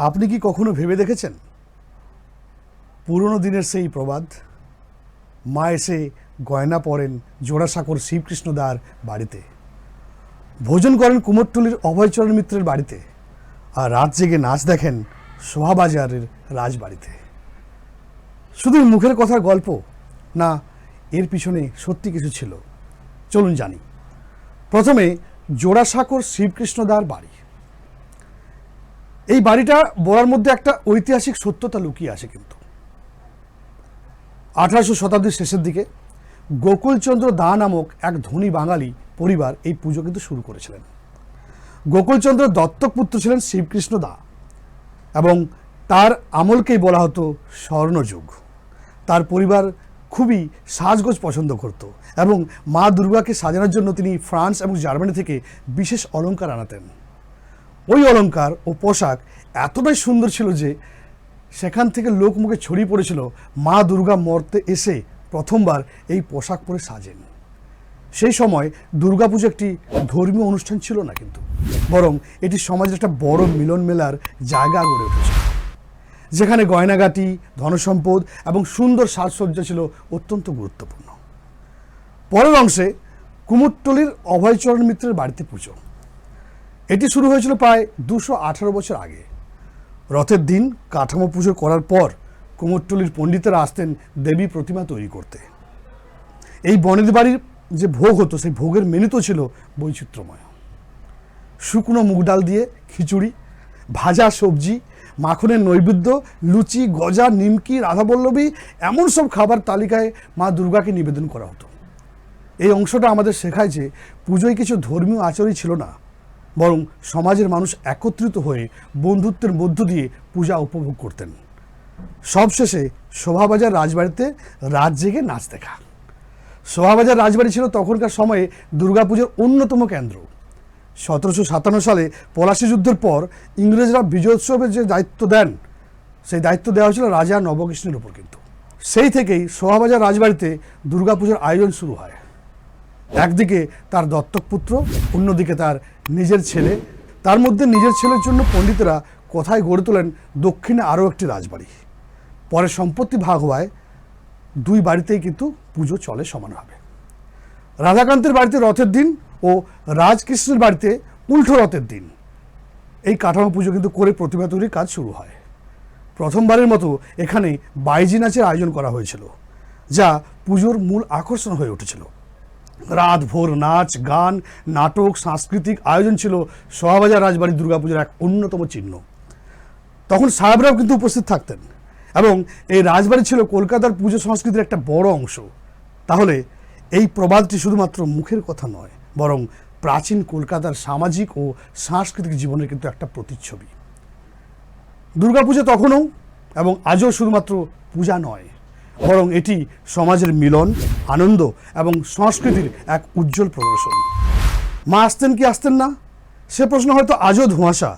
আপনি কি কখনো ভেবে দেখেছেন? পুরনো দিনের সেই প্রবাদ, মা এসে গয়না পরেন জোড়াসাঁকর শিবকৃষ্ণদার বাড়িতে। ভোজন করেন কুমোরটুলির অভয়চরণ মিত্রের বাড়িতে আর রাত জেগে নাচ দেখেন শোভাবাজারের রাজবাড়িতে। শুধু মুখের কথার গল্প না, এর পিছনে সত্যি কিছু ছিল। চলুন জানি। প্রথমে জোড়াসাঁকর শিবকৃষ্ণদার বাড়ি। এই বাড়িটা বলার মধ্যে একটা ঐতিহাসিক সত্যতা লুকিয়ে আছে কিন্তু। আঠারোশো শতাব্দীর শেষের দিকে গোকুলচন্দ্র দা নামক এক ধনী বাঙালি পরিবার এই পুজো কিন্তু শুরু করেছিলেন। গোকুলচন্দ্র দত্তক পুত্র ছিলেন শিবকৃষ্ণ দা এবং তার আমলকেই বলা হতো স্বর্ণযুগ। তার পরিবার খুবই সাজগোজ পছন্দ করত এবং মা দুর্গাকে সাজানোর জন্য তিনি ফ্রান্স এবং জার্মানি থেকে বিশেষ অলংকার আনাতেন। ওই অলংকার ও পোশাক এতটাই সুন্দর ছিল যে সেখান থেকে লোক মুখে ছড়িয়ে পড়েছিল মা দুর্গা মর্তে এসে প্রথমবার এই পোশাক পরে সাজেন। সেই সময় দুর্গাপুজো একটি ধর্মীয় অনুষ্ঠান ছিল না কিন্তু, বরং এটি সমাজের একটা বড় মিলন মেলার জায়গা গড়ে উঠেছিল। যেখানে গয়নাগাটি, ধনসম্পদ এবং সুন্দর সাজসজ্জা ছিল অত্যন্ত গুরুত্বপূর্ণ। পরের অংশে কুমোরটলির অভয়চরণ মিত্রের বাড়িতে পুজো। এটি শুরু হয়েছিল প্রায় দুশো আঠারো বছর আগে। রথের দিন কাঠামো পুজো করার পর কুমোরটলির পণ্ডিতেরা আসতেন দেবী প্রতিমা তৈরি করতে। এই বনেদি বাড়ির যে ভোগ হতো, সেই ভোগের মেনু তো ছিল বৈচিত্র্যময়। শুকনো মুগ ডাল দিয়ে খিচুড়ি, ভাজা সবজি, মাখনের নৈবেদ্য, লুচি, গজা, নিমকি, রাধাবল্লভী, এমন সব খাবার তালিকায় মা দুর্গাকে নিবেদন করা হতো। এই অংশটা আমাদের শেখায় যে পুজোয় কিছু ধর্মীয় আচরণই ছিল না বরং সমাজের মানুষ একত্রিত হয়ে বন্ধুত্বের মধ্য দিয়ে পূজা উপভোগ করতেন। সবশেষে শোভাবাজার রাজবাড়িতে রাত জেগে নাচ দেখা। শোভাবাজার রাজবাড়ি ছিল তখনকার সময়ে দুর্গাপুজোর অন্যতম কেন্দ্র। সতেরোশো সাতান্ন সালে পলাশী যুদ্ধের পর ইংরেজরা বিজয়োৎসবের যে দায়িত্ব দেন, সেই দায়িত্ব দেওয়া হয়েছিল রাজা নবকৃষ্ণের উপর কিন্তু। সেই থেকেই শোভাবাজার রাজবাড়িতে দুর্গাপুজোর আয়োজন শুরু হয়। একদিকে তার দত্তক পুত্র, অন্যদিকে তার নিজের ছেলে। তার মধ্যে নিজের ছেলের জন্য পণ্ডিতেরা কোথায় গড়ে তোলেন? দক্ষিণে আরও একটি রাজবাড়ি। পরে সম্পত্তি ভাগ হওয়ায় দুই বাড়িতেই কিন্তু পুজো চলে সমানভাবে রাধাকান্তের বাড়িতে রথের দিন ও রাজকৃষ্ণের বাড়িতে উল্টো রথের দিন। এই কাঠামো পুজো কিন্তু করে প্রতিমা তৈরির কাজ শুরু হয়। প্রথমবারের মতো এখানে বাইজি নাচের আয়োজন করা হয়েছিল, যা পুজোর মূল আকর্ষণ হয়ে উঠেছিল। রাত ভোর নাচ, গান, নাটক, সাংস্কৃতিক আয়োজন ছিল শোভাবাজার রাজবাড়ি দুর্গাপুজোর এক অন্যতম চিহ্ন। তখন সাহেবরাও কিন্তু উপস্থিত থাকতেন এবং এই রাজবাড়ি ছিল কলকাতার পুজো সংস্কৃতির একটা বড় অংশ। তাহলে এই প্রবাদটি শুধুমাত্র মুখের কথা নয়, বরং প্রাচীন কলকাতার সামাজিক ও সাংস্কৃতিক জীবনের কিন্তু একটা প্রতিচ্ছবি। দুর্গাপূজা তখনও এবং আজও শুধুমাত্র পূজা নয় বরং এটি সমাজের মিলন, আনন্দ এবং সংস্কৃতির এক উজ্জ্বল প্রদর্শন। মা আসতেন কি আসতেন না? সে প্রশ্ন হয়তো আজও ধোঁয়াশা,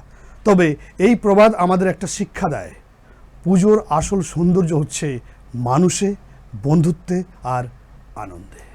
তবে এই প্রবাদ আমাদের একটা শিক্ষা দেয়। পুজোর আসল সৌন্দর্য হচ্ছে মানুষে, বন্ধুত্বে আর আনন্দে।